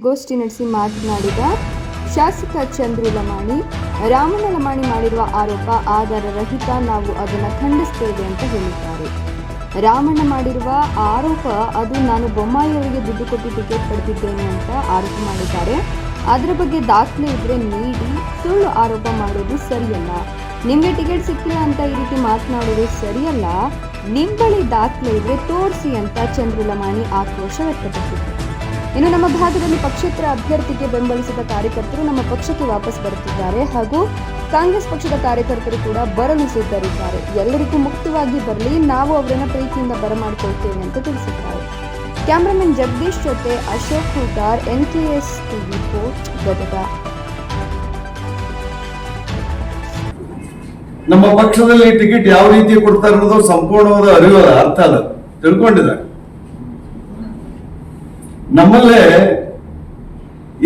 ಗೋಷ್ಠಿ ನಡೆಸಿ ಮಾತನಾಡಿದ ಶಾಸಕ ಚಂದ್ರು ಲಮಾಣಿ ರಾಮನ ಲಮಾಣಿ ಮಾಡಿರುವ ಆರೋಪ ಆಧಾರ ರಹಿತ, ನಾವು ಅದನ್ನು ಖಂಡಿಸ್ತೇವೆ ಅಂತ ಹೇಳಿದ್ದಾರೆ. ರಾಮಣ್ಣ ಮಾಡಿರುವ ಆರೋಪ, ಅದು ನಾನು ಬೊಮ್ಮಾಯಿಯವರಿಗೆ ದುಡ್ಡು ಕೊಟ್ಟು ಟಿಕೆಟ್ ಪಡೆದಿದ್ದೇನೆ ಅಂತ ಆರೋಪ ಮಾಡಿದ್ದಾರೆ. ಅದರ ಬಗ್ಗೆ ದಾಖಲೆ ಇದ್ರೆ ನೀಡಿ, ಸುಳ್ಳು ಆರೋಪ ಮಾಡೋದು ಸರಿಯಲ್ಲ. ನಿಮಗೆ ಟಿಕೆಟ್ ಸಿಕ್ಕಿಲ್ಲ ಅಂತ ಈ ರೀತಿ ಮಾತನಾಡೋದು ಸರಿಯಲ್ಲ. ನಿಮ್ಮ ಬಳಿ ದಾಖಲೆ ಇದ್ರೆ ತೋರಿಸಿ ಅಂತ ಚಂದ್ರು ಲಮಾಣಿ ಆಕ್ರೋಶ ವ್ಯಕ್ತಪಡಿಸಿದ್ದಾರೆ. ಇನ್ನು ನಮ್ಮ ಭಾಗದಲ್ಲಿ ಪಕ್ಷೇತರ ಅಭ್ಯರ್ಥಿಗೆ ಬೆಂಬಲಿಸಿದ ಕಾರ್ಯಕರ್ತರು ನಮ್ಮ ಪಕ್ಷಕ್ಕೆ ವಾಪಸ್ ಬರುತ್ತಿದ್ದಾರೆ ಹಾಗೂ ಕಾಂಗ್ರೆಸ್ ಪಕ್ಷದ ಕಾರ್ಯಕರ್ತರು ಕೂಡ ಬರಲು ಸಿದ್ಧರಿದ್ದಾರೆ ಎಲ್ಲರಿಗೂ ಮುಕ್ತವಾಗಿ ಬರಲಿ, ನಾವು ಅವರನ್ನು ಪ್ರೀತಿಯಿಂದ ಬರಮಾಡಿಕೊಳ್ತೇವೆ ಅಂತ ತಿಳಿಸಿದ್ದಾರೆ. ಕ್ಯಾಮರಾಮನ್ ಜಗದೀಶ್ ಜೊತೆ Ashok Hoogar N K S TV post Gadag. ನಮ್ಮ ಪಕ್ಷದಲ್ಲಿ ಟಿಕೆಟ್ ಯಾವ ರೀತಿ ಕೊಡ್ತಾರೆ ಅನ್ನೋದು ಸಂಪೂರ್ಣವಾದ ಅರಿವು ಅದ ಅರ್ಥ ಅದ ತಿಳ್ಕೊಂಡಿದ್ದಾರೆ. ನಮ್ಮಲ್ಲೇ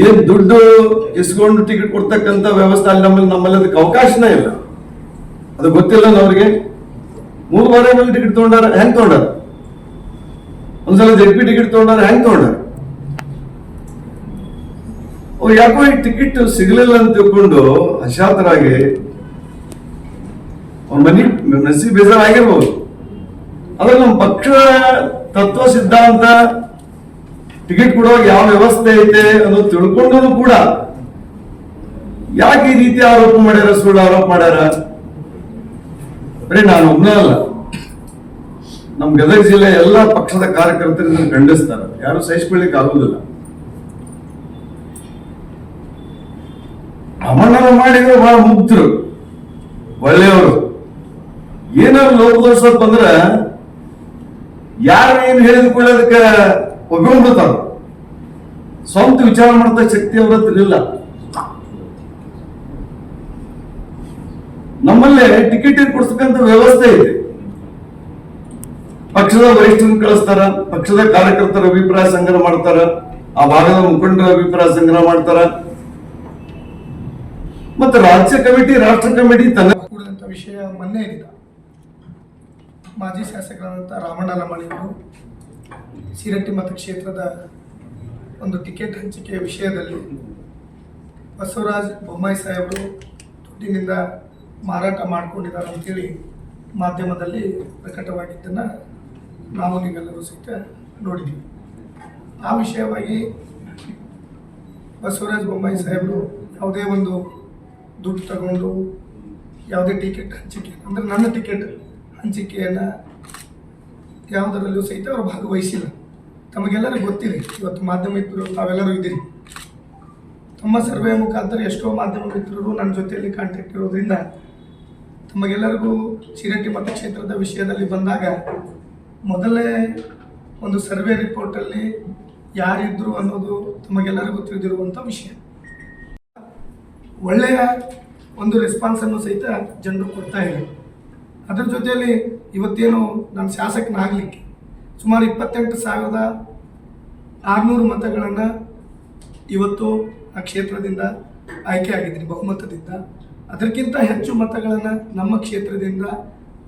ಏನ್ ದುಡ್ಡು ಇಸ್ಕೊಂಡು ಟಿಕೆಟ್ ಕೊಡ್ತಕ್ಕಂತ ವ್ಯವಸ್ಥೆ ಅಲ್ಲಿ ನಮ್ಮಲ್ಲಿ ನಮ್ಮಲ್ಲಿ ಅದಕ್ಕೆ ಅವಕಾಶನೇ ಇಲ್ಲ. ಅದು ಗೊತ್ತಿಲ್ಲ ಅವ್ರಿಗೆ ಮೂರು ಬಾರಿ ಮೇಲೆ ಟಿಕೆಟ್ ತಗೊಂಡಾರ ಹೆಂಗ್ ತಗೊಂಡಾರ? ಒಂದ್ಸಲ ಜೆಡ್ ಪಿ ಟಿಕೆಟ್ ತಗೊಂಡಾರ ಹೆಂಗ್ ತಗೊಂಡಾರ? ಅವ್ರು ಯಾಕೋ ಈ ಟಿಕೆಟ್ ಸಿಗ್ಲಿಲ್ಲ ಅಂತ ತಿಳ್ಕೊಂಡು ಹಶಾತರಾಗಿ ಅವ್ರ ಮನಿ ನಸಿ ಬೇಜಾರಾಗಿರ್ಬೋದು. ಆದ್ರೆ ನಮ್ಮ ಪಕ್ಷ ತತ್ವ ಸಿದ್ಧಾಂತ ಟಿಕೆಟ್ ಕೊಡುವಾಗ ಯಾವ ವ್ಯವಸ್ಥೆ ಐತೆ ಅನ್ನೋದು ತಿಳ್ಕೊಂಡ್ರು ಕೂಡ ಯಾಕೆ ಈ ರೀತಿ ಆರೋಪ ಮಾಡ್ಯಾರ, ಸುಳ್ಳು ಆರೋಪ ಮಾಡ್ಯಾರ? ಬರೀ ನಾನು ಒಬ್ಬನೇ ಅಲ್ಲ. ನಮ್ ಗದಗ ಜಿಲ್ಲೆ ಎಲ್ಲಾ ಪಕ್ಷದ ಕಾರ್ಯಕರ್ತರು ಖಂಡಿಸ್ತಾರ. ಯಾರು ಸಹಿಸ್ಕೊಳ್ಳಿಕ್ ಆಗುದಿಲ್ಲ. ಅಮಣ್ಣನ ಮಾಡಿದ್ರು ಬಹಳ ಮುಗ್ಧರು, ಒಳ್ಳೆಯವರು. ಏನಾದ್ರು ಲೋಪದೋಷ ಬಂದ್ರ ಯಾರು ಏನ್ ಹೇಳಿದ ಒಪ್ಕೊಂಡ್ಬಿಡ್ತಾರ ಸ್ವಂತ ವಿಚಾರ ಮಾಡ್ತಾ ಶಕ್ತಿ ಅವ್ರ ಹತ್ರ ಇಲ್ಲ. ನಮ್ಮಲ್ಲೇ ಟಿಕೆಟ್ ಕೊಡ್ಸಕ್ಕಂತ ವ್ಯವಸ್ಥೆ ಇದೆ. ಪಕ್ಷದ ವರಿಷ್ಠರನ್ನು ಕಳಿಸ್ತಾರ, ಪಕ್ಷದ ಕಾರ್ಯಕರ್ತರ ಅಭಿಪ್ರಾಯ ಸಂಗ್ರಹ ಮಾಡ್ತಾರ, ಆ ಭಾಗದ ಮುಖಂಡರ ಅಭಿಪ್ರಾಯ ಸಂಗ್ರಹ ಮಾಡ್ತಾರ. ಮತ್ತೆ ರಾಜ್ಯ ಕಮಿಟಿ, ರಾಷ್ಟ್ರ ಕಮಿಟಿ ತನ್ನ ವಿಷಯ ಮೊನ್ನೆ ಮಾಜಿ ಶಾಸಕರಾದಂಥ ರಾಮಣ್ಣ ಲಮಾಣಿಯವರು ಸಿರಟ್ಟಿ ಮತಕ್ಷೇತ್ರದ ಒಂದು ಟಿಕೆಟ್ ಹಂಚಿಕೆಯ ವಿಷಯದಲ್ಲಿ ಬಸವರಾಜ್ ಬೊಮ್ಮಾಯಿ ಸಾಹೇಬರು ದುಡ್ಡಿನಿಂದ ಮಾರಾಟ ಮಾಡಿಕೊಂಡಿದ್ದಾರೆ ಅಂತೇಳಿ ಮಾಧ್ಯಮದಲ್ಲಿ ಪ್ರಕಟವಾಗಿದ್ದನ್ನು ನಾವು ನೀವೆಲ್ಲರೂ ಸಹಿತ ನೋಡಿದ್ದೀವಿ. ಆ ವಿಷಯವಾಗಿ ಬಸವರಾಜ್ ಬೊಮ್ಮಾಯಿ ಸಾಹೇಬರು ಯಾವುದೇ ಒಂದು ದುಡ್ಡು ತಗೊಂಡು ಯಾವುದೇ ಟಿಕೆಟ್ ಹಂಚಿಕೆ, ಅಂದರೆ ನನ್ನ ಟಿಕೆಟ್ ಹಂಚಿಕೆಯನ್ನು ಯಾವುದರಲ್ಲೂ ಸಹಿತ ಅವರು ಭಾಗವಹಿಸಿಲ್ಲ. ತಮಗೆಲ್ಲರಿಗೂ ಗೊತ್ತಿದೆ, ಇವತ್ತು ಮಾಧ್ಯಮ ಮಿತ್ರರು ತಾವೆಲ್ಲರೂ ಇದ್ದೀರಿ. ತಮ್ಮ ಸರ್ವೆ ಮುಖಾಂತರ ಎಷ್ಟೋ ಮಾಧ್ಯಮ ಮಿತ್ರರು ನನ್ನ ಜೊತೆಯಲ್ಲಿ ಕಾಂಟ್ಯಾಕ್ಟ್ ಇರೋದ್ರಿಂದ ತಮಗೆಲ್ಲರಿಗೂ ಶಿರಟ್ಟಿ ಮತಕ್ಷೇತ್ರದ ವಿಷಯದಲ್ಲಿ ಬಂದಾಗ ಮೊದಲೇ ಒಂದು ಸರ್ವೆ ರಿಪೋರ್ಟಲ್ಲಿ ಯಾರಿದ್ರು ಅನ್ನೋದು ತಮಗೆಲ್ಲರಿಗೂ ತಿಳಿದಿರುವಂಥ ವಿಷಯ. ಒಳ್ಳೆಯ ಒಂದು ರೆಸ್ಪಾನ್ಸನ್ನು ಸಹಿತ ಜನರು ಕೊಡ್ತಾ ಇಲ್ಲ ಅದರ ಜೊತೆಯಲ್ಲಿ ಇವತ್ತೇನು ನಾನು ಶಾಸಕನಾಗಲಿಕ್ಕೆ ಸುಮಾರು ಇಪ್ಪತ್ತೆಂಟು ಸಾವಿರದ ಆರುನೂರು ಮತಗಳನ್ನು ಇವತ್ತು ಆ ಕ್ಷೇತ್ರದಿಂದ ಆಯ್ಕೆ ಆಗಿದ್ದೀನಿ, ಬಹುಮತದಿಂದ. ಅದಕ್ಕಿಂತ ಹೆಚ್ಚು ಮತಗಳನ್ನು ನಮ್ಮ ಕ್ಷೇತ್ರದಿಂದ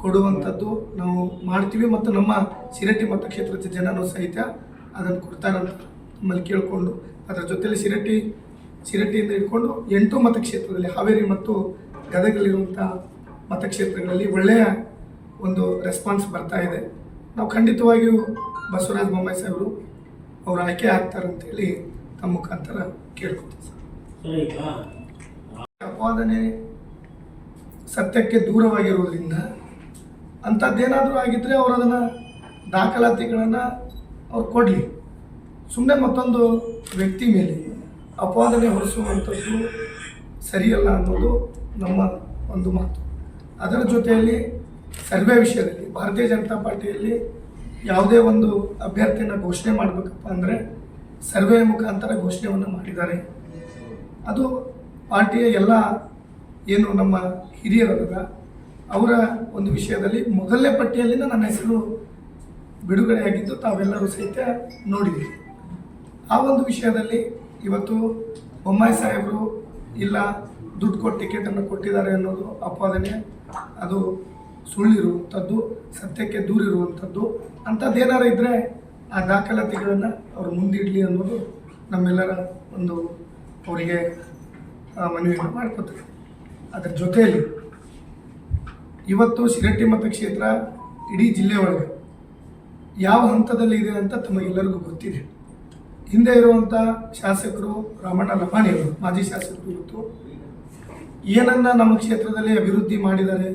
ಕೊಡುವಂಥದ್ದು ನಾವು ಮಾಡ್ತೀವಿ ಮತ್ತು ನಮ್ಮ ಸಿರಟ್ಟಿ ಮತಕ್ಷೇತ್ರದ ಜನನೂ ಸಹಿತ ಅದನ್ನು ಕೊಡ್ತಾರಂತ ನಮ್ಮಲ್ಲಿ ಕೇಳಿಕೊಂಡು, ಅದರ ಜೊತೆಯಲ್ಲಿ ಸಿರಟ್ಟಿ ಸಿರಟ್ಟಿಯಿಂದ ಇಟ್ಕೊಂಡು ಎಂಟು ಮತಕ್ಷೇತ್ರದಲ್ಲಿ ಹಾವೇರಿ ಮತ್ತು ಗದಗಲ್ಲಿರುವಂಥ ಮತಕ್ಷೇತ್ರಗಳಲ್ಲಿ ಒಳ್ಳೆಯ ಒಂದು ರೆಸ್ಪಾನ್ಸ್ ಬರ್ತಾ ಇದೆ. ನಾವು ಖಂಡಿತವಾಗಿಯೂ ಬಸವರಾಜ ಬೊಮ್ಮಾಯಿ ಸಾಹೇಬರು ಅವರು ಆಯ್ಕೆ ಆಗ್ತಾರಂತೇಳಿ ತಮ್ಮ ಮುಖಾಂತರ ಕೇಳ್ಕೊತೀವಿ ಸರ್. ಅಪಾದನೆ ಸತ್ಯಕ್ಕೆ ದೂರವಾಗಿರೋದ್ರಿಂದ ಅಂಥದ್ದೇನಾದರೂ ಆಗಿದ್ದರೆ ಅವರು ಅದನ್ನು ದಾಖಲಾತಿಗಳನ್ನು ಅವ್ರು ಕೊಡಲಿ. ಸುಮ್ಮನೆ ಮತ್ತೊಂದು ವ್ಯಕ್ತಿ ಮೇಲೆ ಅಪಾದನೆ ಹೊರಿಸುವಂಥದ್ದು ಸರಿಯಲ್ಲ ಅನ್ನೋದು ನಮ್ಮ ಒಂದು ಮಾತು. ಅದರ ಜೊತೆಯಲ್ಲಿ ಸರ್ವೆ ವಿಷಯದಲ್ಲಿ, ಭಾರತೀಯ ಜನತಾ ಪಾರ್ಟಿಯಲ್ಲಿ ಯಾವುದೇ ಒಂದು ಅಭ್ಯರ್ಥಿಯನ್ನು ಘೋಷಣೆ ಮಾಡಬೇಕಪ್ಪ ಅಂದರೆ ಸರ್ವೆ ಮುಖಾಂತರ ಘೋಷಣೆಯನ್ನು ಮಾಡಿದ್ದಾರೆ. ಅದು ಪಾರ್ಟಿಯ ಎಲ್ಲ ಏನು ನಮ್ಮ ಹಿರಿಯರಲ್ಲ ಅವರ ಒಂದು ವಿಷಯದಲ್ಲಿ ಮೊದಲನೇ ಪಟ್ಟಿಯಲ್ಲಿನ ನನ್ನ ಹೆಸರು ಬಿಡುಗಡೆಯಾಗಿದ್ದು ತಾವೆಲ್ಲರೂ ಸಹಿತ ನೋಡಿದ್ದೀರಿ ಆ ಒಂದು ವಿಷಯದಲ್ಲಿ ಇವತ್ತು ಬೊಮ್ಮಾಯಿ ಸಾಹೇಬರು ಇಲ್ಲ ದುಡ್ಡು ಕೊಟ್ಟು ಟಿಕೆಟನ್ನು ಕೊಟ್ಟಿದ್ದಾರೆ ಅನ್ನೋದು ಅಪಾದನೆ ಅದು ಸುಳ್ಳಿರುವಂಥದ್ದು, ಸತ್ಯಕ್ಕೆ ದೂರಿರುವಂಥದ್ದು ಅಂಥದ್ದೇನಾರು ಇದ್ದರೆ ಆ ದಾಖಲಾತಿಗಳನ್ನು ಅವರು ಮುಂದಿಡಲಿ ಅನ್ನೋದು ನಮ್ಮೆಲ್ಲರ ಒಂದು ಅವರಿಗೆ ಮನವಿ ಮನವಿಯನ್ನು ಮಾಡ್ಕೋತಾರೆ ಅದರ ಜೊತೆಯಲ್ಲಿ ಇವತ್ತು ಶಿರಟ್ಟಿ ಮತಕ್ಷೇತ್ರ ಇಡೀ ಜಿಲ್ಲೆ ಒಳಗೆ ಯಾವ ಹಂತದಲ್ಲಿ ಇದೆ ಅಂತ ತಮಗೆಲ್ಲರಿಗೂ ಗೊತ್ತಿದೆ. ಹಿಂದೆ ಇರುವಂಥ ಶಾಸಕರು ರಾಮಣ್ಣ ಲಮಾಣಿಯವರು ಮಾಜಿ ಶಾಸಕರು ಇವತ್ತು ಏನನ್ನ ನಮ್ಮ ಕ್ಷೇತ್ರದಲ್ಲಿ ಅಭಿವೃದ್ಧಿ ಮಾಡಿದ್ದಾರೆ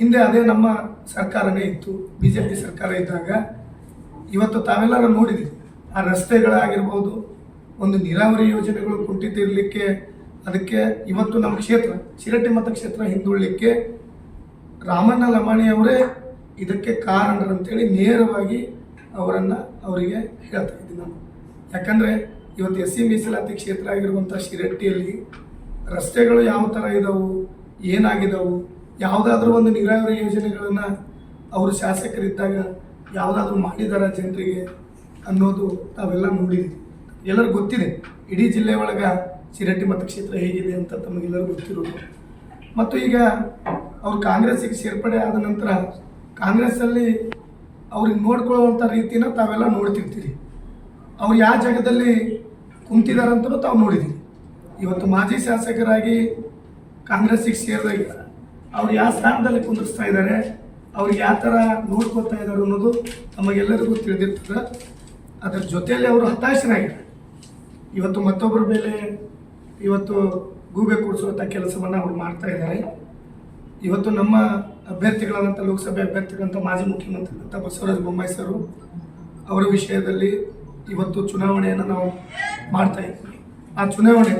ಹಿಂದೆ ಅದೇ ನಮ್ಮ ಸರ್ಕಾರವೇ ಇತ್ತು ಬಿ ಜೆ ಪಿ ಸರ್ಕಾರ ಇದ್ದಾಗ ಇವತ್ತು ತಾವೆಲ್ಲರೂ ನೋಡಿದ್ರಿ, ಆ ರಸ್ತೆಗಳಾಗಿರ್ಬೋದು, ಒಂದು ನೀರಾವರಿ ಯೋಜನೆಗಳು ಕುಂಠಿತಿರಲಿಕ್ಕೆ ಅದಕ್ಕೆ ಇವತ್ತು ನಮ್ಮ ಕ್ಷೇತ್ರ ಶಿರಟ್ಟಿ ಮತಕ್ಷೇತ್ರ ಹಿಂದುಳಿಲಿಕ್ಕೆ ರಾಮಣ್ಣ ಲಮಾಣಿ ಅವರೇ ಇದಕ್ಕೆ ಕಾರಣರು ಅಂತೇಳಿ ನೇರವಾಗಿ ಅವರನ್ನು ಅವರಿಗೆ ಹೇಳ್ತಾ ಇದ್ದೀನಿ ನಾನು. ಯಾಕಂದರೆ ಇವತ್ತು ಎಸ್ ಸಿ ಮೀಸಲಾತಿ ಕ್ಷೇತ್ರ ಆಗಿರುವಂಥ ಶಿರಟ್ಟಿಯಲ್ಲಿ ರಸ್ತೆಗಳು ಯಾವ ಥರ ಇದ್ದಾವೆ ಏನಾಗಿದಾವು ಯಾವುದಾದ್ರೂ ಒಂದು ನೀರಾವರಿ ಯೋಜನೆಗಳನ್ನು ಅವರು ಶಾಸಕರಿದ್ದಾಗ ಯಾವುದಾದ್ರೂ ಮಾಡಿದಾರ ಜನರಿಗೆ ಅನ್ನೋದು ತಾವೆಲ್ಲ ನೋಡಿದ್ವಿ ಎಲ್ಲರಿಗೂ ಗೊತ್ತಿದೆ. ಇಡೀ ಜಿಲ್ಲೆ ಒಳಗೆ ಶಿರಟ್ಟಿ ಮತಕ್ಷೇತ್ರ ಹೇಗಿದೆ ಅಂತ ತಮಗೆಲ್ಲರೂ ಗೊತ್ತಿರೋದು. ಮತ್ತು ಈಗ ಅವ್ರು ಕಾಂಗ್ರೆಸ್ಸಿಗೆ ಸೇರ್ಪಡೆ ಆದ ನಂತರ ಕಾಂಗ್ರೆಸ್ಸಲ್ಲಿ ಅವ್ರಿಗೆ ನೋಡ್ಕೊಳ್ಳುವಂಥ ರೀತಿನ ತಾವೆಲ್ಲ ನೋಡ್ತಿರ್ತೀರಿ. ಅವ್ರು ಯಾವ ಜಾಗದಲ್ಲಿ ಕುಂತಿದಾರಂತಲೂ ತಾವು ನೋಡಿದ್ದೀರಿ ಇವತ್ತು ಮಾಜಿ ಶಾಸಕರಾಗಿ ಕಾಂಗ್ರೆಸ್ಸಿಗೆ ಸೇರಿದಾಗ ಅವ್ರು ಯಾವ ಸ್ಥಾನದಲ್ಲಿ ಕುಂದಿಸ್ತಾ ಇದ್ದಾರೆ, ಅವ್ರಿಗೆ ಯಾವ ಥರ ನೋಡ್ಕೊತಾ ಇದ್ದಾರೆ ಅನ್ನೋದು ನಮಗೆಲ್ಲರಿಗೂ ತಿಳಿದಿರ್ತದೆ. ಅದರ ಜೊತೆಯಲ್ಲಿ ಅವರು ಹತಾಶರಾಗಿದ್ದಾರೆ. ಇವತ್ತು ಮತ್ತೊಬ್ಬರ ಮೇಲೆ ಇವತ್ತು ಗೂಬೆ ಕೂಡಿಸುವಂಥ ಕೆಲಸವನ್ನು ಅವರು ಮಾಡ್ತಾ ಇದ್ದಾರೆ. ಇವತ್ತು ನಮ್ಮ ಅಭ್ಯರ್ಥಿಗಳಾದಂಥ ಲೋಕಸಭೆ ಅಭ್ಯರ್ಥಿಗಳಂಥ ಮಾಜಿ ಮುಖ್ಯಮಂತ್ರಿಗಳಂಥ ಬಸವರಾಜ ಬೊಮ್ಮಾಯಿ ಸರು ಅವರ ವಿಷಯದಲ್ಲಿ ಇವತ್ತು ಚುನಾವಣೆಯನ್ನು ನಾವು ಮಾಡ್ತಾ ಇದ್ದೀವಿ. ಆ ಚುನಾವಣೆ